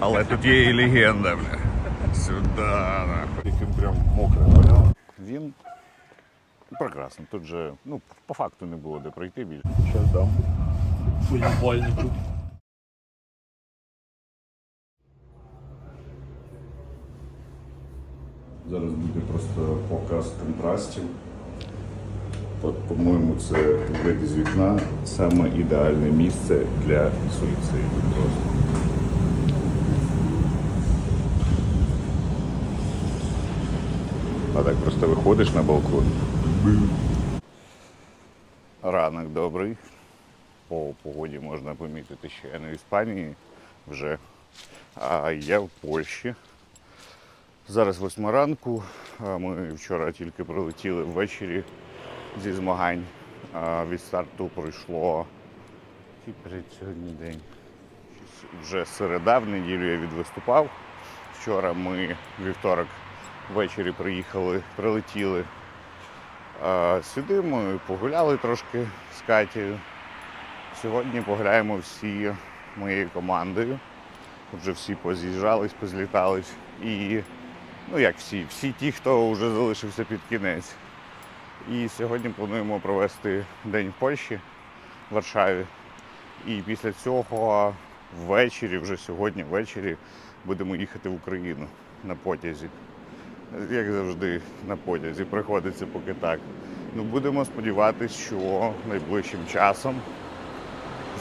Але тут є і легенда, бля. Сюди, нахуй. Він прям мокрий, поняв? Він прекрасний. Тут же, ну, по факту не було де пройти більше. Щас дам. Уїбальнику. Зараз буде просто показ контрастів. От, по-моєму, це вид з вікна саме ідеальне місце для суїциду. А так просто виходиш на балкон. Ранок добрий. По погоді можна помітити, що я не в Іспанії вже, а я в Польщі. Зараз восьма ранку. Ми вчора тільки прилетіли ввечері зі змагань. Від старту пройшло сьогодні день. Вже середа, в неділю я відвиступав. Вчора ми вівторок ввечері приїхали, прилетіли. Ми погуляли трошки з Катєю. Сьогодні погуляємо всі моєю командою. Вже всі поз'їжджались, позлітались. І ну як всі, всі ті, хто вже залишився під кінець. І сьогодні плануємо провести день в Польщі, в Варшаві. І після цього ввечері, вже сьогодні ввечері, будемо їхати в Україну на потязі. Як завжди, на потязі приходиться поки так. Ну, будемо сподіватися, що найближчим часом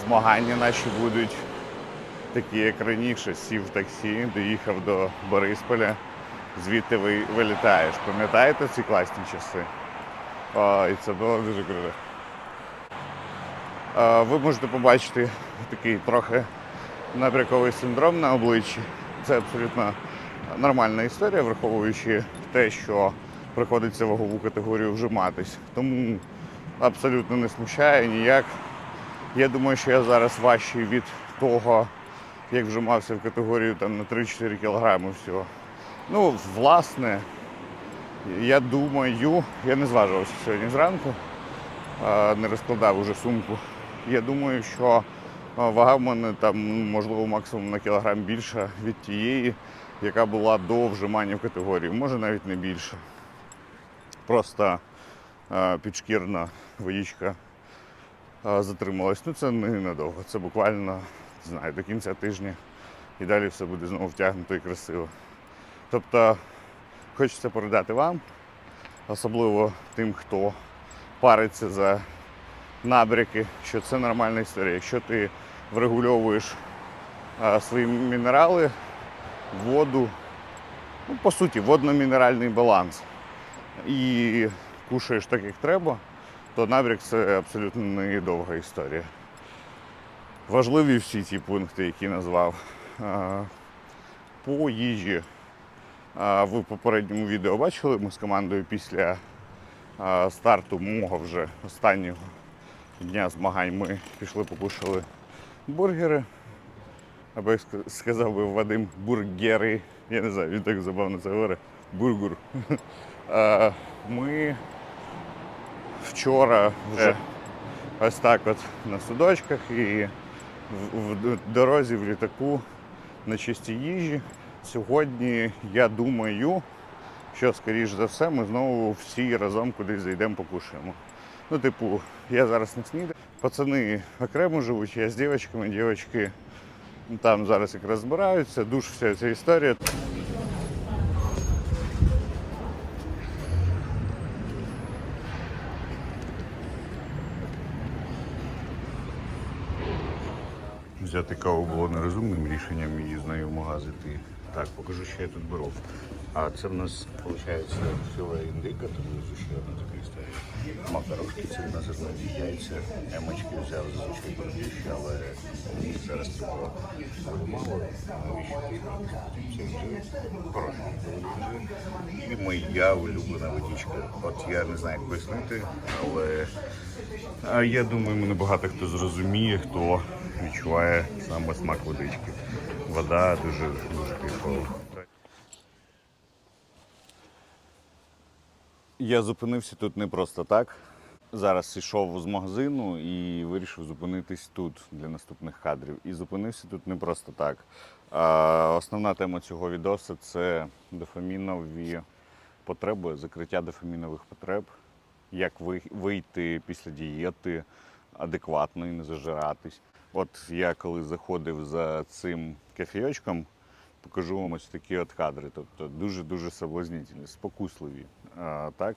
змагання наші будуть такі, як раніше, сів в таксі, доїхав до Борисполя, звідти ви вилітаєш. Пам'ятаєте ці класні часи? Ой, це було дуже круто. Ви можете побачити такий трохи набряковий синдром на обличчі. Це абсолютно нормальна історія, враховуючи те, що приходиться вагову категорію вжиматись. Тому абсолютно не смущає ніяк. Я думаю, що я зараз важчий від того, як вжимався в категорію там, на 3-4 кілограми всього. Ну, власне, я думаю, я не зважувався сьогодні зранку, не розкладав уже сумку. Я думаю, що вага в мене там, ну, можливо, максимум на кілограм більша від тієї, яка була до вжимання в категорію. Може навіть не більше. Просто а, підшкірна водичка а, затрималась. Ну це не надовго. Це буквально не знаю, до кінця тижня і далі все буде знову втягнуто і красиво. Тобто хочеться передати вам, особливо тим, хто париться за набряки, що це нормальна історія. Якщо ти врегульовуєш а, свої мінерали, воду, ну, по суті, водно-мінеральний баланс і кушаєш так, як треба, то набряк це абсолютно не довга історія. Важливі всі ці пункти, які назвав. По їжі. Ви в попередньому відео бачили, ми з командою після старту мого вже останнього дня змагань ми пішли покушали бургери. Або як сказав би Вадим, бургери. Я не знаю, він так забавно це говорить. Бургер. А, Ми вчора вже ось так от на судочках і в, в дорозі в літаку на чистій їжі. Сьогодні я думаю, що скоріш за все ми знову всі разом кудись зайдемо покушаємо. Ну, типу, я зараз не снідаю. Пацани окремо живуть, я з дівчатками, дівчатки там зараз якраз збираються, душ вся ця історія. Взяти каву було нерозумним рішенням і з нею в магазин йти. Так, покажу, що я тут беру. А це в нас, виходить, філе індика, внизу ще одна історія. Макарошки, це на зернові яйця. Емочки взяв зазвичай більше, але мені зараз цього мало. Навіщо порожньо. І моя улюблена водичка. От я не знаю, як пояснити, але я думаю, мене багато хто зрозуміє, хто відчуває саме смак водички. Вода дуже дуже кайфова. Я зупинився тут не просто так. зараз йшов з магазину і вирішив зупинитись тут для наступних кадрів. І зупинився тут не просто так. А, основна тема цього відео це дофамінові потреби, закриття дофамінових потреб, як вийти після дієти адекватно і не зажиратись. От я коли заходив за цим кефійочком, покажу вам ось такі от кадри. Тобто дуже-дуже соблазнительні, спокусливі. А, так?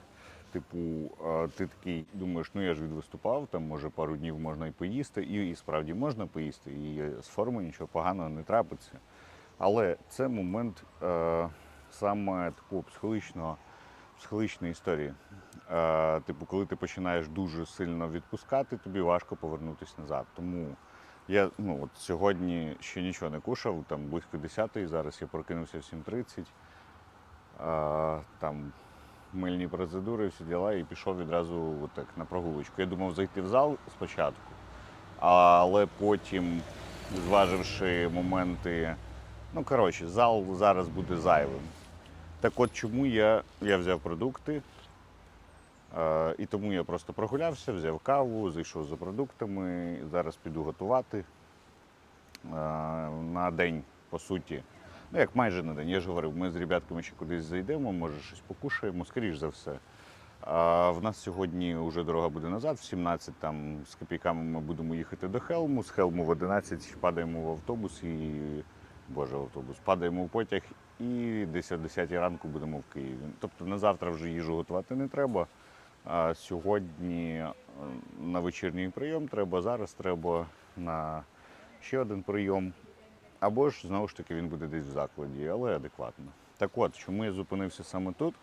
Типу, а, ти такий думаєш, ну я ж відвиступав, там може пару днів можна і поїсти, і, і справді можна поїсти, і з форми нічого поганого не трапиться. Але це момент е, саме такого психологічного, психологічної історії. Е, типу, коли ти починаєш дуже сильно відпускати, тобі важко повернутися назад. Тому я ну, от сьогодні ще нічого не кушав, там близько 10-ї, зараз я прокинувся в 7.30. Е, там мильні процедури, всі діла, і пішов відразу от так, на прогулочку. Я думав зайти в зал спочатку, але потім, зваживши моменти, ну коротше, зал зараз буде зайвим. Так от чому я, я взяв продукти, і тому я просто прогулявся, взяв каву, зайшов за продуктами, зараз піду готувати е, на день, по суті. Ну, як майже на день. Я ж говорив, ми з ребятками ще кудись зайдемо, може щось покушаємо, скоріш за все. А в нас сьогодні вже дорога буде назад, в 17 там з копійками ми будемо їхати до Хелму. З Хелму в 11 падаємо в автобус і. Боже, в автобус, падаємо в потяг і десь о 10 ранку будемо в Києві. Тобто на завтра вже їжу готувати не треба. А сьогодні е, на вечірній прийом треба, зараз треба на ще один прийом. Або ж знову ж таки він буде десь в закладі, але адекватно. Так от, чому я зупинився саме тут?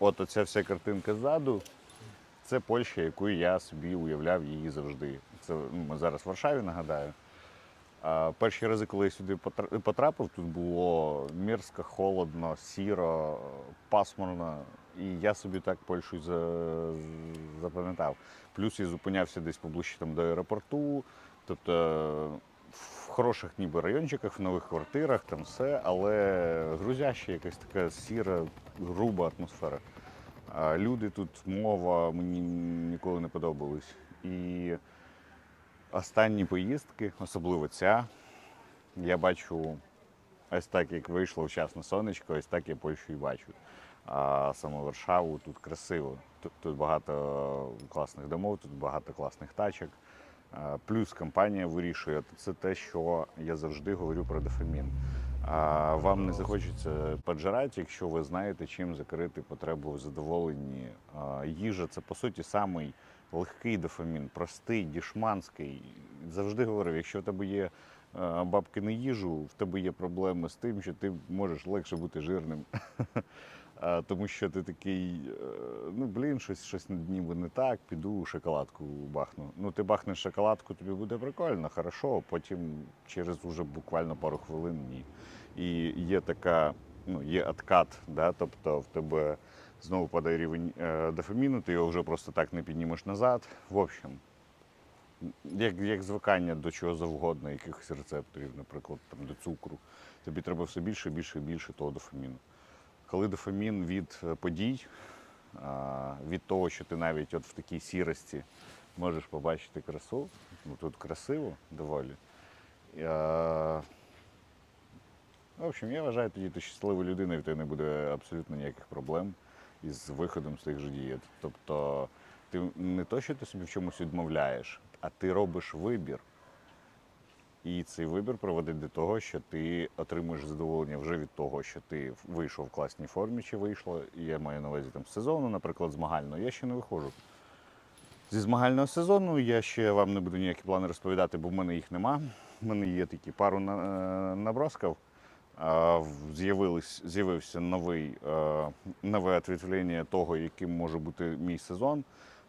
От оця вся картинка ззаду, це Польща, яку я собі уявляв її завжди. Це ну, ми зараз в Варшаві, нагадаю. А перші рази, коли я сюди потрапив, тут було мерзко, холодно, сіро, пасмурно. І я собі так Польщу за- запам'ятав. Плюс я зупинявся десь поближче там, до аеропорту. Тобто в хороших ніби райончиках, в нових квартирах, там все, але грузяща якась така сіра, груба атмосфера. А люди тут, мова мені ніколи не подобались. І останні поїздки, особливо ця, я бачу ось так, як вийшло вчасно сонечко, ось так я Польщу і бачу. А саме Варшаву тут красиво. Тут, тут багато класних домов, тут багато класних тачок. Плюс компанія вирішує це те, що я завжди говорю про дофамін. А вам не захочеться поджирати, якщо ви знаєте, чим закрити потребу в задоволенні. Їжа це по суті самий легкий дофамін, простий, дішманський. Завжди говорив, якщо в тебе є бабки на їжу, в тебе є проблеми з тим, що ти можеш легше бути жирним. Тому що ти такий, е, ну блін, щось, щось ніби не так, піду шоколадку бахну. Ну, ти бахнеш шоколадку, тобі буде прикольно, хорошо, потім через уже буквально пару хвилин ні. І є така, ну, є откат, да? тобто в тебе знову падає рівень е, дофаміну, ти його вже просто так не піднімеш назад. В общем, як, як звикання до чого завгодно, якихось рецепторів, наприклад, там, до цукру, тобі треба все більше, більше, більше того дофаміну. Коли дофамін від е, подій, від того, що ти навіть от в такій сірості можеш побачити красу, ну тут красиво доволі. І, в общем, я вважаю, тоді ти щаслива людина, і в тебе не буде абсолютно ніяких проблем із виходом з тих же дієт. Тобто ти не то, що ти собі в чомусь відмовляєш, а ти робиш вибір. І цей вибір приводить до того, що ти отримуєш задоволення вже від того, що ти вийшов в класній формі чи вийшло. Я маю на увазі там сезону, наприклад, змагального. Я ще не виходжу. Зі змагального сезону я ще вам не буду ніякі плани розповідати, бо в мене їх нема. У мене є такі пару на- е, набросків. З'явився новий, е, нове ответвлення того, яким може бути мій сезон,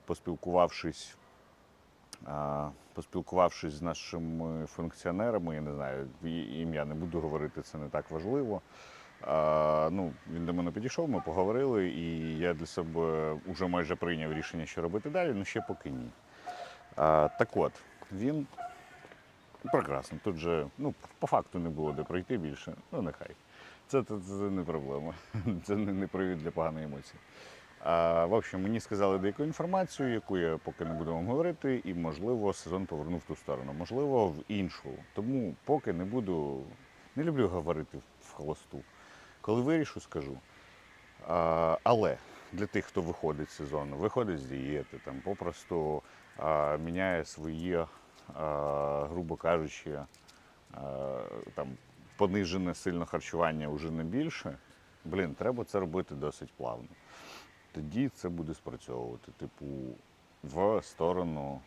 поспілкувавшись Поспілкувавшись з нашими функціонерами, я не знаю, ім'я не буду говорити, це не так важливо. А, ну, він до мене підійшов, ми поговорили, і я для себе вже майже прийняв рішення, що робити далі, але ще поки ні. А, так от, він прекрасно. Тут же ну, по факту не було де пройти більше. Ну, нехай. Це, це, це не проблема. Це не, не привід для поганої емоції. В общем, мені сказали деяку інформацію, яку я поки не буду вам говорити, і, можливо, сезон повернув в ту сторону, можливо, в іншу. Тому поки не буду, не люблю говорити в холосту. Коли вирішу, скажу. А, але для тих, хто виходить з сезону, виходить з дієти, там попросту а, міняє свої, а, грубо кажучи, а, там понижене сильно харчування вже не більше. Блін, треба це робити досить плавно. Тоді це буде спрацьовувати, типу, в сторону,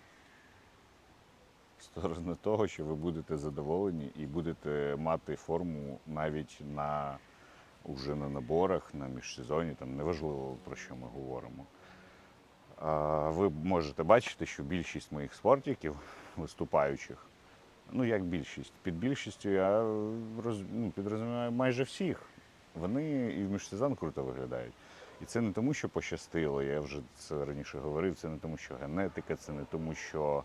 в сторону того, що ви будете задоволені і будете мати форму навіть на уже на наборах, на міжсезоні, там неважливо про що ми говоримо. Ви можете бачити, що більшість моїх спортиків, виступаючих, ну як більшість, під більшістю я роз, ну, підрозуміваю майже всіх. Вони і в міжсезон круто виглядають. І це не тому, що пощастило, я вже це раніше говорив, це не тому, що генетика, це не тому, що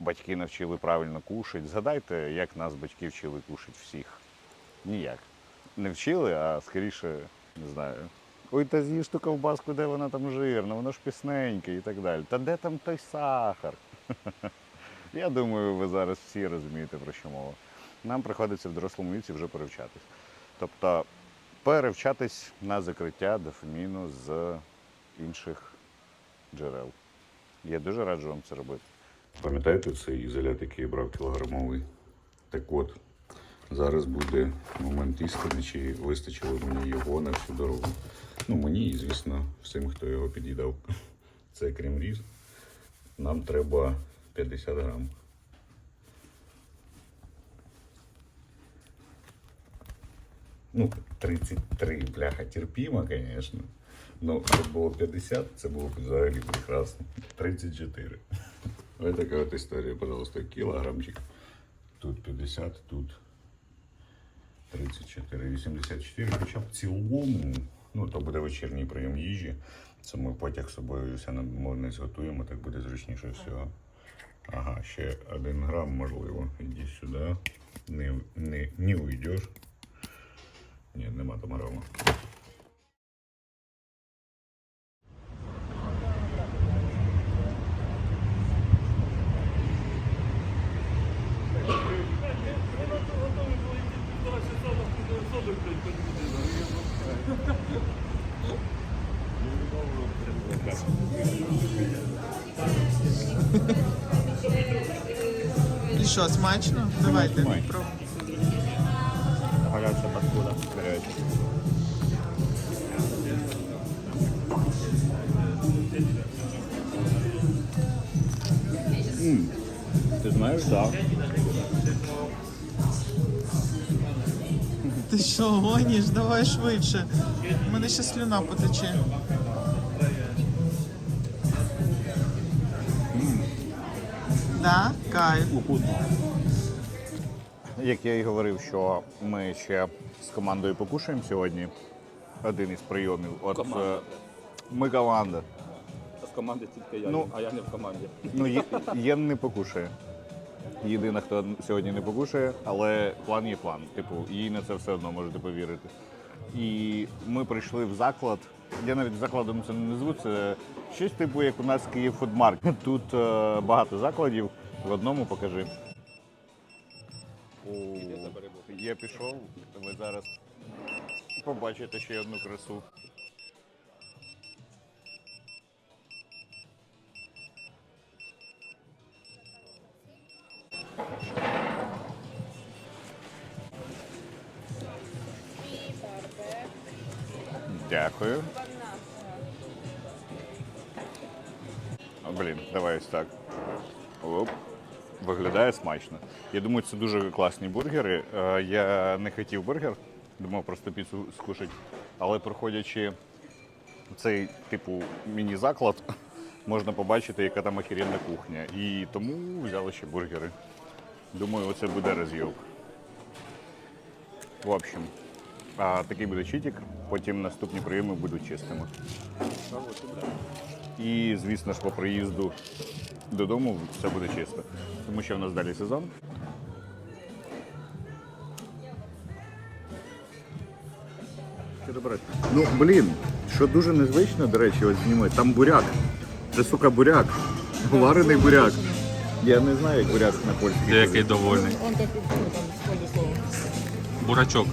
батьки навчили правильно кушати. Згадайте, як нас батьки вчили кушати всіх. Ніяк. Не вчили, а скоріше, не знаю. Ой, та з'їж ту ковбаску, де вона там жирна, воно ж пісненьке і так далі. Та де там той сахар? Я думаю, ви зараз всі розумієте, про що мова. Нам приходиться в дорослому віці вже перевчатись. Тобто перевчатись на закриття дофаміну з інших джерел. Я дуже раджу вам це робити. Пам'ятаєте цей ізолят, який я брав кілограмовий? Так от, зараз буде момент істини, чи вистачило мені його на всю дорогу. Ну, мені і, звісно, всім, хто його під'їдав. Це крем-різ. Нам треба 50 грам. Ну, 33, бляха, терпімо, звісно. Ну, це було 50, це було б взагалі прекрасно. 34. Ось така от історія, пожалуйста, кілограмчик. Тут 50, тут 34, 84. Хоча в цілому, ну, то буде вечірній прийом їжі. Це ми потяг з собою все не зготуємо, так буде зручніше всього. Ага, ще один грам, можливо. Іди сюди. Не, не, не уйдеш. Ні, нема там грама. І що, смачно? Давайте. Смачно. Паскуда. Гаряча. Ти знаєш, так. Ти що, гониш? Давай швидше. У мене ще слюна потече. Да? Кайф. Як я і говорив, що ми ще з командою покушаємо сьогодні. Один із прийомів. От Команда. е, ми команда. З команди тільки я, Ну. а я не в команді. Ну, Є- Єн не покушає. Єдина, хто сьогодні не покушає, але план є план. Типу, їй на це все одно можете повірити. І ми прийшли в заклад. Я навіть закладом це не назву, це щось типу, як у нас Київ фудмаркет. Тут е, багато закладів. В одному покажи. О, я пішов, ви зараз побачите ще одну красу. Дякую. О, блін, давай ось так. Оп. Виглядає смачно. Я думаю, це дуже класні бургери. Е, Я не хотів бургер, думав просто піцу скушати. Але проходячи цей типу міні-заклад, можна побачити, яка там охеренна кухня. І тому взяли ще бургери. Думаю, оце буде розйоб. В общем, а, такий буде читік, потім наступні прийоми будуть чистими. І, звісно ж, по приїзду додому все буде чисто. Тому що в нас далі сезон. Ну, блін, що дуже незвично, до речі, ось зніми, там буряк. Це, сука, буряк. Варений буряк. Я не знаю, як буряк на польській. Ти який довольний. Он так, там, складе слово. Бурачок.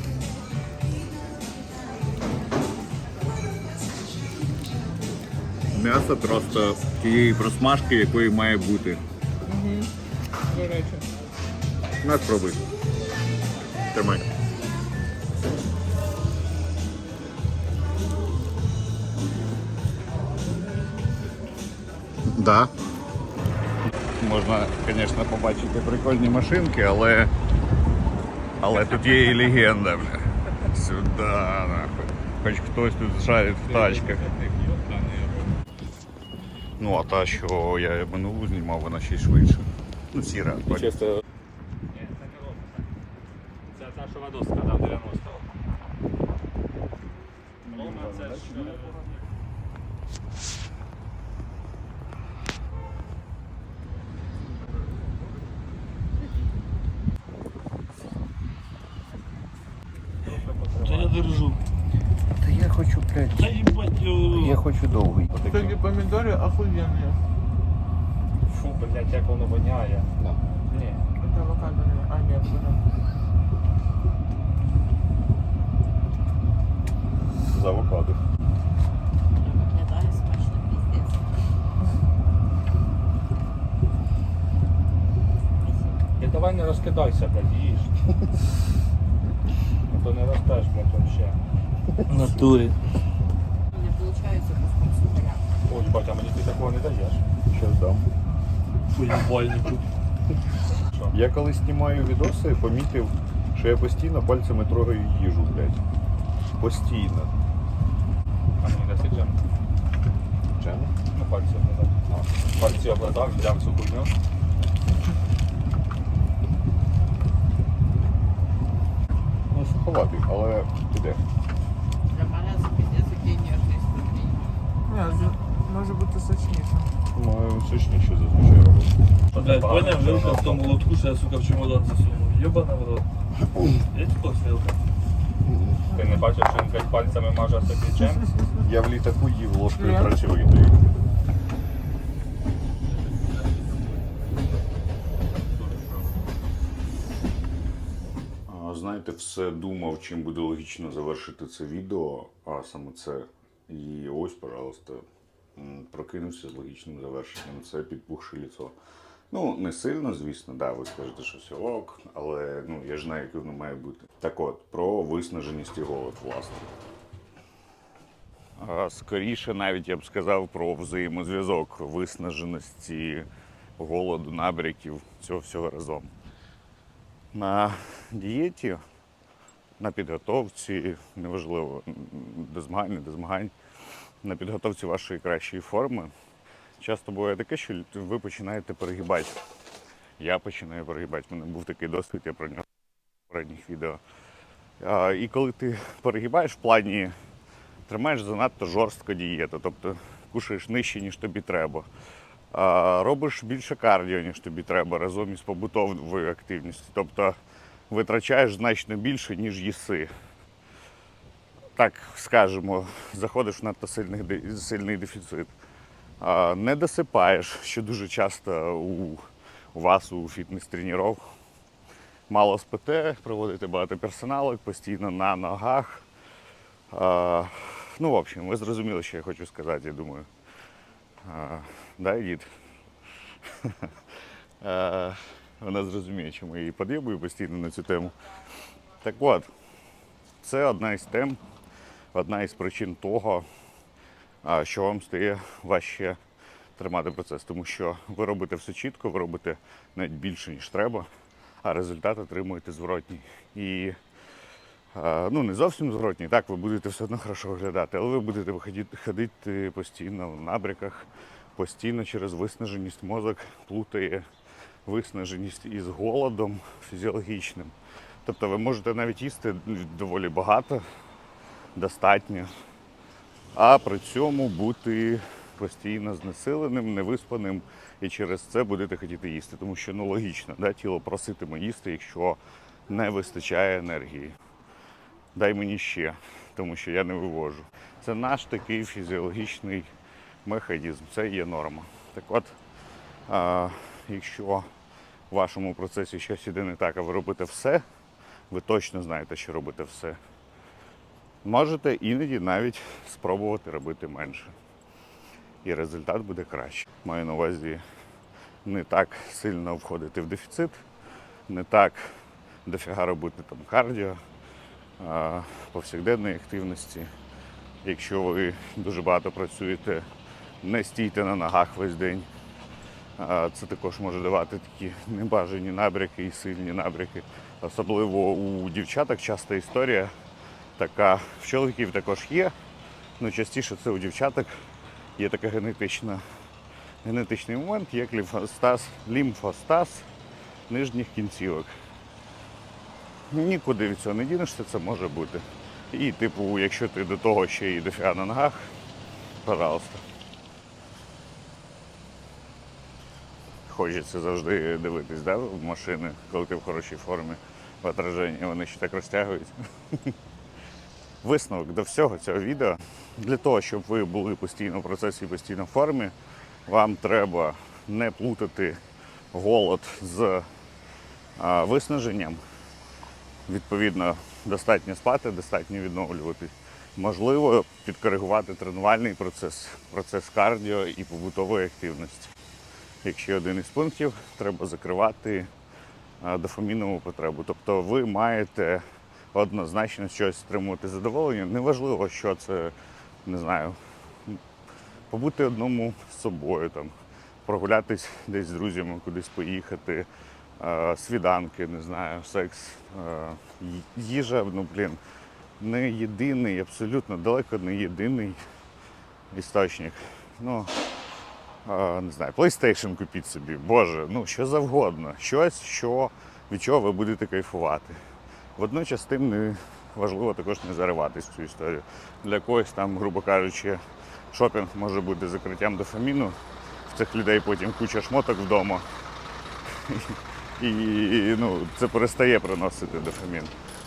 М'ясо просто тієї просмажки, якої має бути. До речі. На, спробуй. Тримай. Да. Можна, звісно, побачити прикольні машинки, але. Але тут є і легенда вже. Сюди, нахуй. Хоч хтось тут шарить в тачках. Ну, а та, що я минулу знімав, вона ще й швидше. Ну, сіра. бачиш. Чисто Це та, що Вадос сказав, 90. це ж... Та я держу. Та я хочу, блядь, Та їбать, йо. я хочу довгий. Такі помідори охуєнні. Блядь, як воно воняє. Ні. Це авокадо, не- а ні, З авокадо. Виглядає смачно, піздець. І давай не розкидайся, блядь, їж. А то не ростеш, блядь, ще. В натурі. Не виходить куском сухаря. Ой, бать, а мені ти такого не даєш. Щас дам. Поїбальнику. Я коли знімаю відоси, помітив, що я постійно пальцями трогаю їжу, блядь. Постійно. А мені даси джем. Джем? Ну, пальці обладав. Пальці обладав, взяв цю хуйню. Ну, суховатий, але піде. Для мене це піздець який ніжний ступінь. Ні, з- може бути сочніше. Маю сочніше зазвичай робити. Блядь, поняв, вилка в тому лотку, що я, сука, в чемодан засунув. Єбана в рот. Я типу вилка. Ти не бачиш, що він блядь, пальцями маже собі джем? Я в літаку їв ложкою працьовитою. Знаєте, все думав, чим буде логічно завершити це відео, а саме це. І ось, пожалуйста, прокинувся з логічним завершенням. Це підпухше ліцо. Ну, не сильно, звісно, да, ви скажете, що все ок, але ну, я ж знаю, яке воно має бути. Так от, про виснаженість і голод, власне. Скоріше навіть я б сказав про взаємозв'язок виснаженості, голоду, набряків, цього всього разом. На дієті, на підготовці, неважливо, до змагань, не до змагань, на підготовці вашої кращої форми. Часто буває таке, що ви починаєте перегибати. Я починаю перегибати. У мене був такий досвід, я про нього в попередніх відео. А, І коли ти перегибаєш в плані тримаєш занадто жорстко дієту, тобто кушаєш нижче, ніж тобі треба. А, робиш більше кардіо, ніж тобі треба, разом із побутовою активністю. Тобто витрачаєш значно більше, ніж їси. Так скажемо, заходиш в надто сильний, сильний дефіцит. Не досипаєш, що дуже часто у, вас у фітнес-тренерів. Мало спите, проводите багато персоналок, постійно на ногах. А, ну, в общем, ви зрозуміли, що я хочу сказати, я думаю. А, да? А, Вона зрозуміє, чому я її під'єбую постійно на цю тему. Так от, це одна із тем, одна із причин того, що вам стає важче тримати процес, тому що ви робите все чітко, ви робите навіть більше, ніж треба, а результат отримуєте зворотній. І ну, не зовсім зворотній, так, ви будете все одно хорошо виглядати, але ви будете ходити постійно в набряках, постійно через виснаженість мозок плутає виснаженість із голодом фізіологічним. Тобто ви можете навіть їсти доволі багато, достатньо, а при цьому бути постійно знесиленим, невиспаним, і через це будете хотіти їсти. Тому що ну логічно, да, тіло проситиме їсти, якщо не вистачає енергії. дай мені ще, тому що я не вивожу. Це наш такий фізіологічний механізм, це є норма. Так от, а, якщо в вашому процесі щось іде не так, а ви робите все, ви точно знаєте, що робите все. Можете іноді навіть спробувати робити менше. І результат буде краще. Маю на увазі не так сильно входити в дефіцит, не так дофіга робити там кардіо, повсякденної активності. Якщо ви дуже багато працюєте, не стійте на ногах весь день. Це також може давати такі небажані набряки і сильні набряки. Особливо у дівчаток часто історія така, в чоловіків також є, але частіше це у дівчаток є така генетична, генетичний момент, як лімфостаз, лімфостаз нижніх кінцівок. Нікуди від цього не дінешся, це може бути. І, типу, якщо ти до того ще й дофіга на ногах, пожалуйста. Хочеться завжди дивитись да, в машини, коли ти в хорошій формі в отраженні, вони ще так розтягують. Висновок до всього цього відео. Для того, щоб ви були постійно в процесі постійно в формі, вам треба не плутати голод з а, виснаженням. Відповідно, достатньо спати, достатньо відновлювати. Можливо, підкоригувати тренувальний процес, процес кардіо і побутової активності. Якщо один із пунктів, треба закривати дофамінову потребу. Тобто ви маєте однозначно щось отримувати задоволення. Неважливо, що це, не знаю, побути одному з собою, там, прогулятись десь з друзями, кудись поїхати, е, свіданки, не знаю, секс, е, їжа, ну блін, не єдиний, абсолютно далеко не єдиний істочник. Ну, е, не знаю, PlayStation купіть собі, боже, ну що завгодно. Щось, що, від чого ви будете кайфувати. Водночас тим не важливо також не зариватись в цю історію. Для когось там, грубо кажучи, шопінг може бути закриттям дофаміну. В цих людей потім куча шмоток вдома. І ну, це перестає приносити дофамін.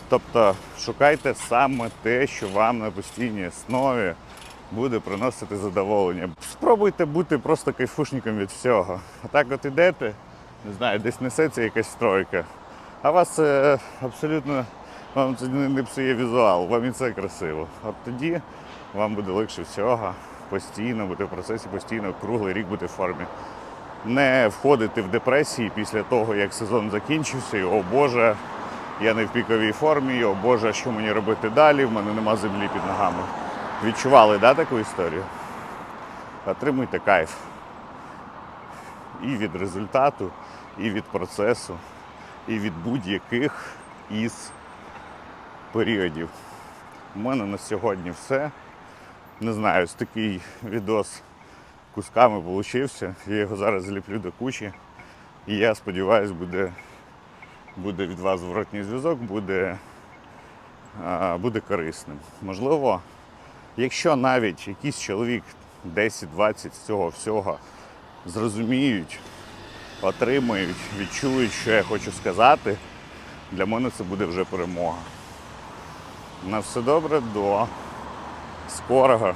Тобто шукайте саме те, що вам на постійній основі буде приносити задоволення. Спробуйте бути просто кайфушником від всього. А так от ідете, не знаю, десь несеться якась стройка. А вас це абсолютно вам це не псує візуал, вам і це красиво. От тоді вам буде легше всього постійно бути в процесі, постійно круглий рік бути в формі. Не входити в депресії після того, як сезон закінчився, і о Боже, я не в піковій формі, о Боже, що мені робити далі, в мене нема землі під ногами. Відчували да, таку історію? Отримуйте кайф і від результату, і від процесу, і від будь-яких із періодів. У мене на сьогодні все. Не знаю, ось такий відос кусками получився. Я його зараз зліплю до кучі. І я сподіваюся, буде, буде від вас зворотній зв'язок, буде, буде корисним. Можливо, якщо навіть якийсь чоловік 10-20 з цього всього зрозуміють, отримають, відчують, що я хочу сказати, для мене це буде вже перемога. На все добре, до скорого.